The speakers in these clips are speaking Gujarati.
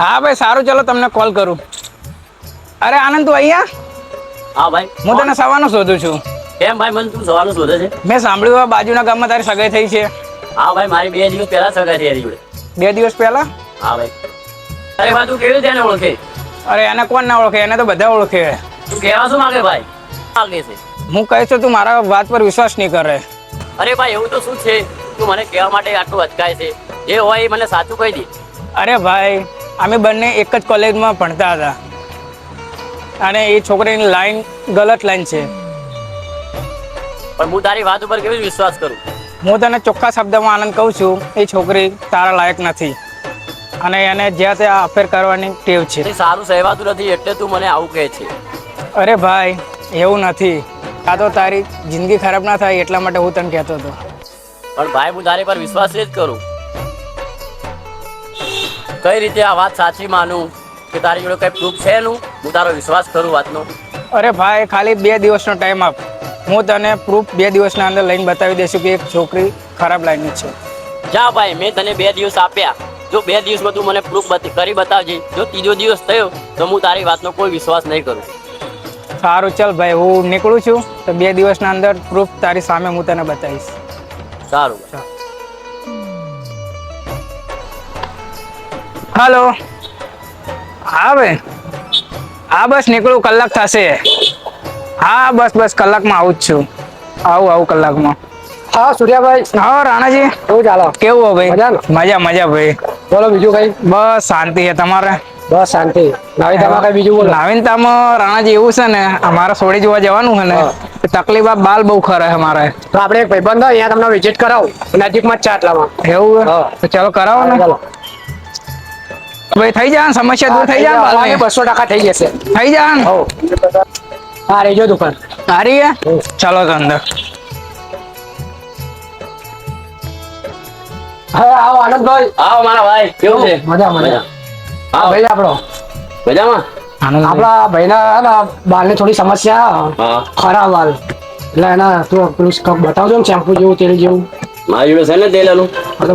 હા ભાઈ સારું ચલો તમને કોલ કરું. અરે આનંદ તું અહીંયા? હા ભાઈ. હું તને સવાનો શોધું છું. કેમ ભાઈ મને તું સવારનું શોધે છે? મેં સાંભળ્યું બાજુના ગામમાં તારી સગાઈ થઈ છે. હા ભાઈ મારી બે દિવસ પહેલા સગાઈ થઈ હતી બે દિવસ પહેલા? હા ભાઈ. અરે ભાઈ તું કેવી રીતે ઓળખે? અરે એને કોણ ના ઓળખે? એને તો બધા ઓળખે. તું કહેવા શું માંગે ભાઈ? માંગે છે. હું કહીશ તો તું મારા વાત પર વિશ્વાસ નહીં કરે. અરે ભાઈ એવું તો શું છે? તું મને કહેવા માટે આટલું અચકાય છે. જે હોય એ મને સાચું કહી દે. અરે ભાઈ અમે બંને એક જ કોલેજમાં ભણતા હતા. અને એ છોકરીની લાઈન ગલત લાઈન છે. પણ હું તારી વાત ઉપર કેવી વિશ્વાસ કરું? હું તને ચોખ્ખા શબ્દમાં આનંદ કહું છું એ છોકરી તારા લાયક નથી. અને એને જ્યાં ત્યાં અફેર કરવાની ટેવ છે. સારું સહેવાતું નથી એટલે તું મને આવું કહે છે. અરે ભાઈ એવું નથી. આ તો તારી જિંદગી ખરાબ ના થાય એટલા માટે હું તને કહેતો હતો. પણ ભાઈ હું તારી પર વિશ્વાસ જ કરું. કઈ રીતે આ વાત સાચી માનું કે તારી જોડે કઈ પ્રૂફ છે નું હું તારો વિશ્વાસ કરું વાતનો. અરે ભાઈ ખાલી બે દિવસનો ટાઈમ આપ. હું તને પ્રૂફ બે દિવસના અંદર લઈને બતાવી દઈશું કે એક છોકરી ખરાબ લાઈનની છે. જા ભાઈ મેં તને બે દિવસ આપ્યા. જો બે દિવસમાં તું મને પ્રૂફ કરી બતાવજે જો ત્રીજો દિવસ થયો તો હું તારી વાતનો કોઈ વિશ્વાસ નહીં કરું. સારું ચાલ ભાઈ હું નીકળું છું. તો બે દિવસના અંદર પ્રૂફ તારી સામે હું તને બતાવીશ. સારું. હાલો. હા ભાઈ. હા બસ નીકળું કલાક થશે. હા બસ બસ કલાકમાં આવું જ છું. આવું આવું કલાકમાં. હા સૂર્યાભાઈ. હા રાણાજી. કેવું ચાલો? કેવું હો ભાઈ? મજા મજા ભાઈ. બોલો બીજું કઈ બસ શાંતિ છે તમારે? બસ શાંતિ. નવીતામાં કઈ બીજું બોલો? નવીનતામાં રાણાજી એવું છે ને અમારે સોડી જોવા જવાનું છે ને તકલીફ આ બાલ બહુ ખરે છે મારે તો આપણે એક ભાઈબંધ હોય અહીંયા તમને વિઝિટ કરાવું. નજીકમાં જ છે આટલામાં. એવું? તો ચાલો કરાવો ને. ચાલો. ભાઈ થઈ જાય સમસ્યા દૂર થઈ જાય ભાઈ બસો ટકા થઈ જશે. થઈ જાય હા રેજો દુકાન. સારી હે? ચાલો તો અંદર. હા આવો આનંદભાઈ. આવો મારા ભાઈ કેવું છે? મજા મજા. હા. ભાઈ આપણો. મજામાં? આપણા ભાઈના બાલની થોડી સમસ્યા ખરા ખરાબ બાલ. એટલે એના તું પેલું બતાવજો ને શેમ્પુ જેવું તેલ જેવું. મારી જોડે છે ને તેલનું એનું?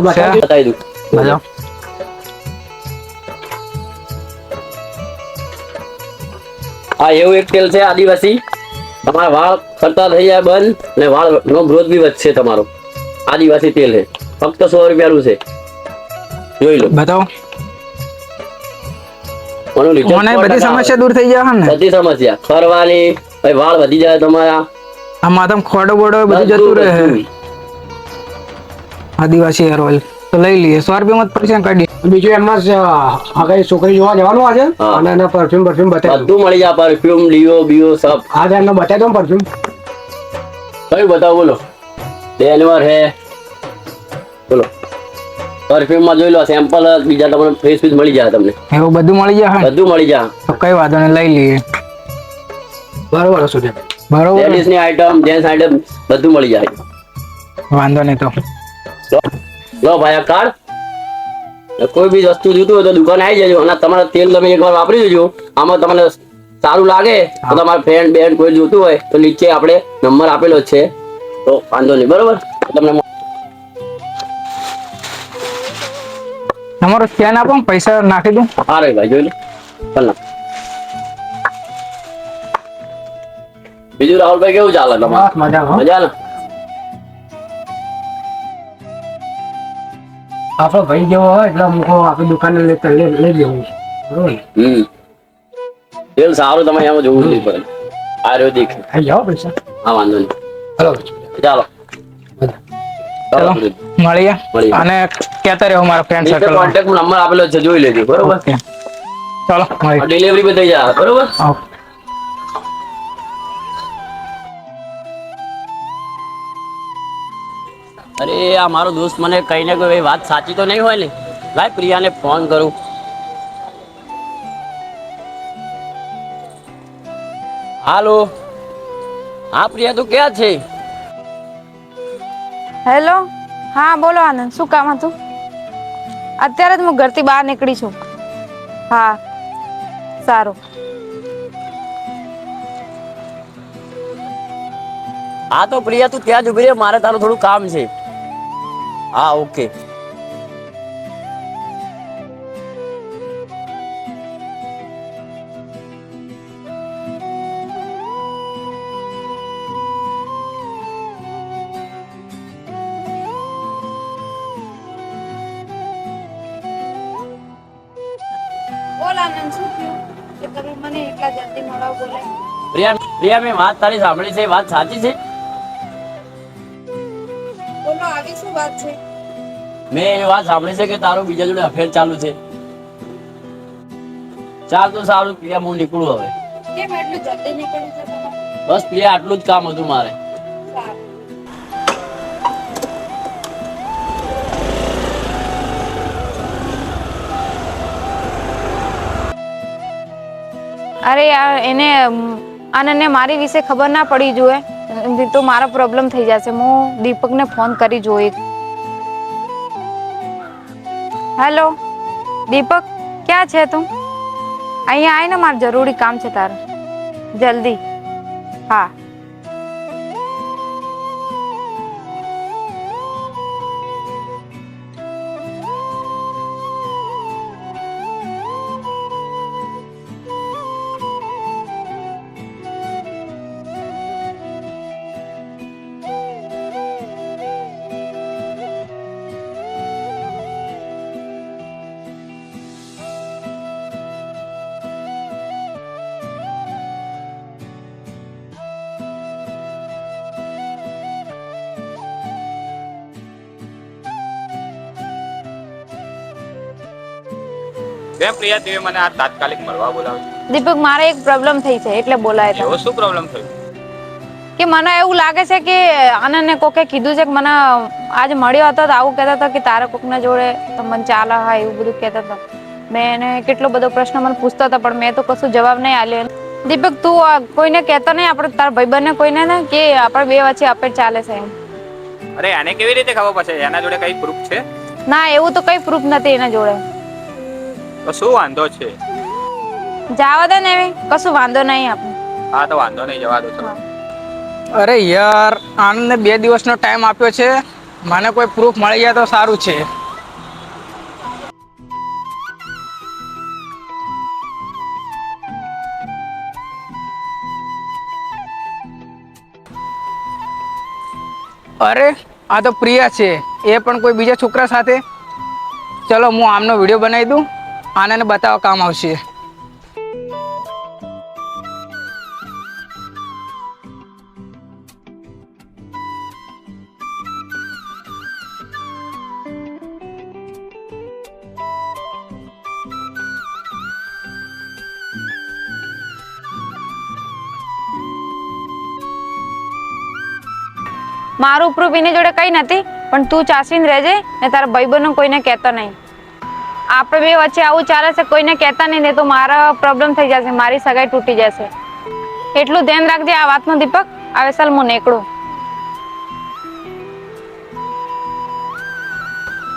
બતાવી દઉં. મજા. આ એવું એક તેલ છે આદિવાસી. તમારા વાળ ખરતા થઈ જાય બંધ અને વાળ નો ગ્રોથ બી વધશે તમારો. આદિવાસી તેલ છે. ફક્ત સો રૂપિયાનું છે. જોઈ લો. બતાવો. કોનું લીટર મને સો બધી ટકા આવે. સમસ્યા દૂર થઈ જાય ને. બધી સમસ્યા. ફરવાની પછી વાળ વધી જાય તમારા. આ માથામાં ખોડો બોડો બધું જતું રહે. બધું. આદિવાસી હેર ઓઇલ તો લઈ લઈએ. સો રૂપિયામાં જ પડશે ને કાઢી? બીજું એમાં જ હવે છોકરી જોવા જવાનું આજે. અને એના પરફ્યુમ પરફ્યુમ બતાવી બધું મળી જાય પરફ્યુમ ડીઓ બીઓ સબ. આજે એમને બતાવી દઉં પરફ્યુમ કયું બતાવો બોલો. ડેનવર હે. બોલો. પરફ્યુમમાં જોઈ લો સેમ્પલ બીજા તમને ફેસ ફીસ મળી જાય તમને. એવું બધું મળી જાય? બધું મળી જાય. તો કઈ વાંધો ને લઈ લઈએ. બરોબર સૂર્યાભાઈ બરોબર ને? લેડીઝની આઈટમ જેન્ટ્સ આઈટમ બધું મળી જાય. વાંધો નહીં તો. લો ભાઈ આ કાર્ડ કોઈ બી વસ્તુ જોતું હોય તો દુકાન આવી જજો અને તમારા તેલ તમે એકવાર વાપરી દેજો. આમાં તમને સારું લાગે તો તમારા ફ્રેન્ડ બેન કોઈ જોતું હોય તો નીચે આપણે નંબર આપેલો છે. તો વાંધો નહીં બરોબર? તમને તમારો સ્કેન આપો પૈસા નાખી દઉં. હા રે ભાઈ જોઈ લો. ચાલ બીજું રાહુલભાઈ કેવું ચાલે તમારે? બસ મજા ને આપણો ભાઈ જેવો હોય એટલે મૂકો આપણી દુકાને લઈ લઈ જવું બરોબર? હમ. તેલ સારું તમે એમાં જોવું નહીં પડે આયુર્વેદિક થઈ જાઓ પૈસા હા વાંધો નહીં. હલો ચાલો. ચલો મળીએ. અને કેતા રહ્યો મારા ફ્રેન્ડ સર્કલ કોન્ટેક્ટ નંબર આપેલો છે જોઈ લેજો બરોબર? ચાલો ડિલિવરી બી થઈ જાય બરોબર. અરે આ મારો દોસ્ત મને કઈ ને કોઈ વાત સાચી તો નહીં હોય ને? લાય પ્રિયાને ફોન કરું. હાલો. હા પ્રિયા તું ક્યાં છે? હેલો? હા બોલો આનંદ શું કામ હતું? અત્યારે જ હું ઘરથી બહાર નીકળી છું. હા સારું. હા તો પ્રિયા તું ત્યાં જ ઊભી રે મારે તારું થોડું કામ છે. Ah, હા ઓકે પ્રિયા પ્રિયા મેં વાત તારી સાંભળી છે વાત સાચી છે? બોલો આવી શું વાત છે? મેં એ વાત સાંભળી છે કે તારો બીજા જોડે અફેર ચાલુ છે. ચાલ તો સારું પ્રિયા હું નીકળું હવે. કેમ એટલું જલ્દી નીકળ્યું છે બસ પ્રિયા આટલું જ કામ હતું મારે. અરે યાર એને આનંદ આનંદને મારી વિશે ખબર ના પડી જોઈએ નહીં તો મારો પ્રોબ્લેમ થઈ જશે. હું દીપકને ફોન કરી જોઈ હેલો દીપક, ક્યાં છે તું? અહીંયા આવીને મારે જરૂરી કામ છે તારું. જલ્દી. હા. કેમ પ્રિયા દેવી મને આ તાત્કાલિક મળવા બોલાવો? દીપક મારે એક પ્રોબ્લેમ થઈ છે એટલે બોલાય એવો શું પ્રોબ્લેમ થયો? કે મને એવું લાગે છે કે આનંદને કોકે કીધું છે કે મને આજ મળ્યો હતો તો આવું કહેતા હતા કે તારા કોકના જોડે મને ચાલે હા એવું બધું કહેતા હતા. મેં એને કેટલો બધો પ્રશ્ન મને પૂછતા હતા પણ મેં તો કશું જવાબ નહીં આલ્યો દીપક તું કોઈને કહેતો નહીં આપણે તારા ભાઈબંધને કોઈને ને કે આપણે બે વચ્ચે અપેટ ચાલે છે એમ. અરે આને કેવી રીતે ખબર પડશે? એના જોડે કઈ પ્રૂફ છે? ના એવું તો કઈ પ્રૂફ નથી એના જોડે. તો શું વાંધો છે? જાવા દે ને કશું વાંધો નહીં આપણે. હા તો વાંધો નહીં જવા દો અરે યાર આનંદને બે દિવસનો ટાઈમ આપ્યો છે. મને કોઈ પ્રૂફ મળી જાય તો સારું છે. અરે આ તો પ્રિયા છે. એ પણ કોઈ બીજા છોકરા સાથે? ચલો હું આમનો વીડિયો બનાવી દઉં. આનંદને બતાવવા કામ આવશે. મારું પ્રૂફ એની જોડે કઈ નથી, પણ તું ચાસીને રહેજે ને તારા ભાઈબંધો કોઈને કહેતો નહીં. આપણે બે વચ્ચે આવું ચાલે છે, કોઈને કહેતા નહીં તો મારા પ્રોબ્લેમ થઈ જશે, મારી સગાઈ તૂટી જશે. એટલું ધ્યાન રાખજે, આ વાતનું દીપક હવે ચાલ હું નીકળું.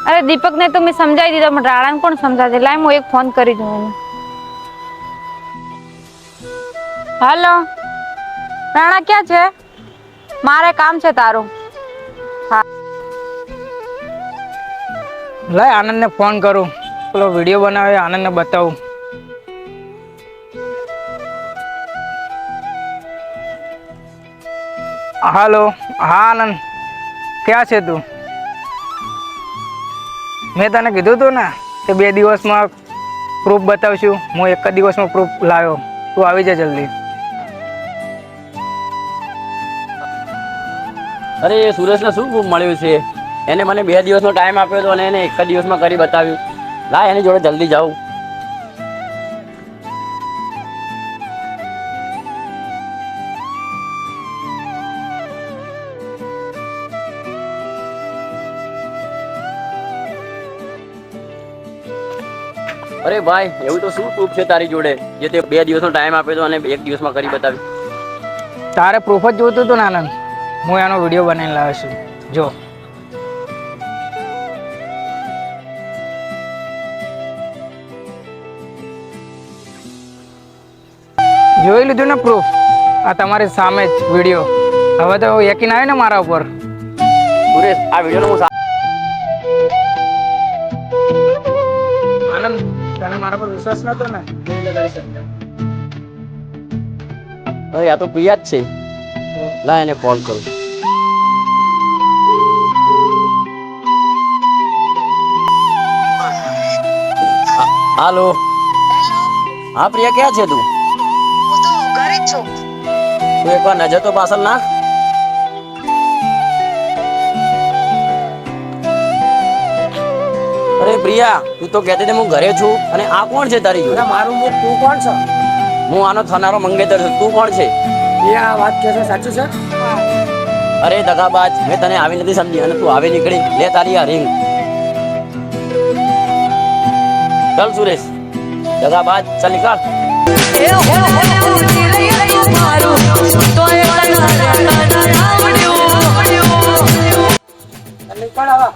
અરે દીપકને તો મેં સમજાવી દીધો, પણ રાણાને કોણ સમજાવશે? લાય હું એક ફોન કરી દઉં હાલો, રાણા ક્યાં છે? મારે કામ છે તારું. લાય આનંદને ફોન કરું. પેલો વીડિયો બનાવે, આનંદને બતાવું. હાલો, હા આનંદ, ક્યાં છે તું? મેં તને કીધું હતું ને કે બે દિવસમાં પ્રૂફ બતાવશું, હું એક જ દિવસમાં પ્રૂફ લાવ્યો. તું આવી જા જલ્દી. અરે સુરેશને શું પ્રૂફ મળ્યું છે? એને મને બે દિવસનો ટાઈમ આપ્યો હતો અને એને એક જ દિવસમાં કરી બતાવ્યું. લાય એની જોડે જલ્દી જાઉં અરે ભાઈ, એવું તો શું પ્રૂફ છે તારી જોડે? જે તે બે દિવસનો ટાઈમ આપ્યો હતો અને એક દિવસમાં કરી બતાવી. તારે પ્રૂફ જ જોતું હતું ને આનંદ હું એનો વીડિયો બનાવીને લાવ્યો છું. જો. જોઈ લીધું ને પ્રૂફ આ તમારી સામે જ વીડિયો હવે તો યકીન આવે ને મારા ઉપર. સુરેશ આ વીડિયો હું આનંદ તને મારા પર વિશ્વાસ નતો ને? અરે આ તો પ્રિયા જ છે. લા એને ફોન કરું. હાલો. હા પ્રિયા ક્યાં છે તું? છું તું એકવાર નજર તો પાછળ નાખ અરે પ્રિયા તું તો કહેતી હતી હું ઘરે છું અને આ કોણ છે તારી જોડે મારું મુખ તું કોણ છે હું આનો થનારો મંગેતર છું તું કોણ છે એ આ વાત કે છે સાચું છે અરે દગાબાજ મેં તને આવી નથી સમજી અને તું આવી નીકળી લે તારી આ રિંગ ચાલ સુરેશ દગાબાજ ચાલ નીકળ પણ આવા